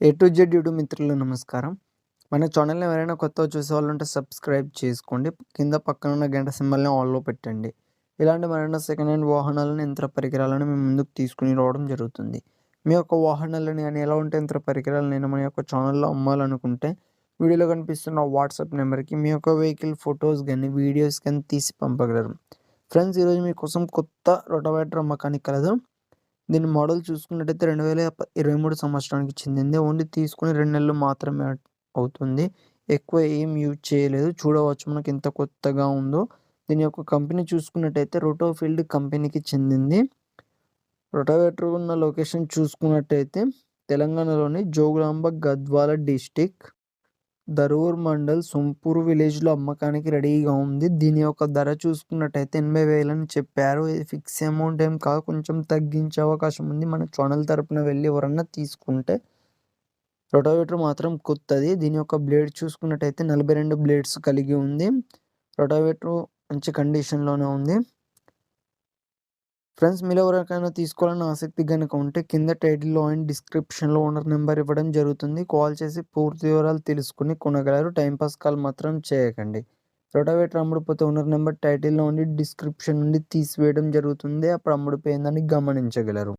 A to Z YouTube మిత్రులు నమస్కారం. మన ఛానల్ని ఎవరైనా కొత్తగా చూసే వాళ్ళు ఉంటే సబ్స్క్రైబ్ చేసుకోండి. కింద పక్కన ఉన్న గంట సింబల్ని ఆన్లో పెట్టండి. ఇలాంటి మరెన్నో సెకండ్ హ్యాండ్ వాహనాలను యంత్ర పరికరాలను మేము ముందుకు తీసుకుని రావడం జరుగుతుంది. మీ యొక్క వాహనాలను కానీ ఎలా ఉంటే యంత్ర పరికరాలు నేను మన యొక్క ఛానల్లో అమ్మాలనుకుంటే వీడియోలో కనిపిస్తున్న వాట్సాప్ నెంబర్కి మీ యొక్క వెహికల్ ఫొటోస్ కానీ వీడియోస్ కానీ తీసి పంపగలరు. ఫ్రెండ్స్ ఈరోజు మీకోసం కొత్త రొటవేటర్ అమ్మకానికి కలదు. దీని మోడల్ చూసుకున్నట్టయితే రెండు వేల ఇరవై మూడు సంవత్సరానికి చెందింది. ఓన్లీ తీసుకుని రెండు నెలలు మాత్రమే అవుతుంది. ఎక్కువ ఏం యూజ్ చేయలేదు. చూడవచ్చు మనకి ఎంత కొత్తగా ఉందో. దీని యొక్క కంపెనీ చూసుకున్నట్టయితే రోటోఫీల్డ్ కంపెనీకి చెందింది. రొటోవేటర్ ఉన్న లొకేషన్ చూసుకున్నట్టయితే తెలంగాణలోని జోగులాంబ గద్వాల డిస్టిక్. దరూర్ మండల్ సొంపూర్ విలేజ్లో అమ్మకానికి రెడీగా ఉంది. దీని యొక్క ధర చూసుకున్నట్టయితే ఎనభై వేలని చెప్పారు. ఇది ఫిక్స్ అమౌంట్ ఏం కాదు. కొంచెం తగ్గించే అవకాశం ఉంది. మన ఛానల్ తరపున వెళ్ళి ఎవరన్నా తీసుకుంటే రొటోవేటర్ మాత్రం కొత్తది. దీని యొక్క బ్లేడ్ చూసుకున్నట్టయితే నలభై రెండు బ్లేడ్స్ కలిగి ఉంది. రొటోవేటర్ మంచి కండిషన్లోనే ఉంది. ఫ్రెండ్స్ మీరు ఎవరికైనా తీసుకోవాలని ఆసక్తి కనుక ఉంటే కింద టైటిల్లో అండ్ డిస్క్రిప్షన్లో ఓనర్ నెంబర్ ఇవ్వడం జరుగుతుంది. కాల్ చేసి పూర్తి వివరాలు తెలుసుకుని కొనగలరు. టైంపాస్ కాల్ మాత్రం చేయకండి. రొటావేటర్ అమ్ముడుపోతే ఓనర్ నెంబర్ టైటిల్లో ఉండి డిస్క్రిప్షన్ నుండి తీసివేయడం జరుగుతుంది. అప్పుడు అమ్ముడుపోయిందని గమనించగలరు.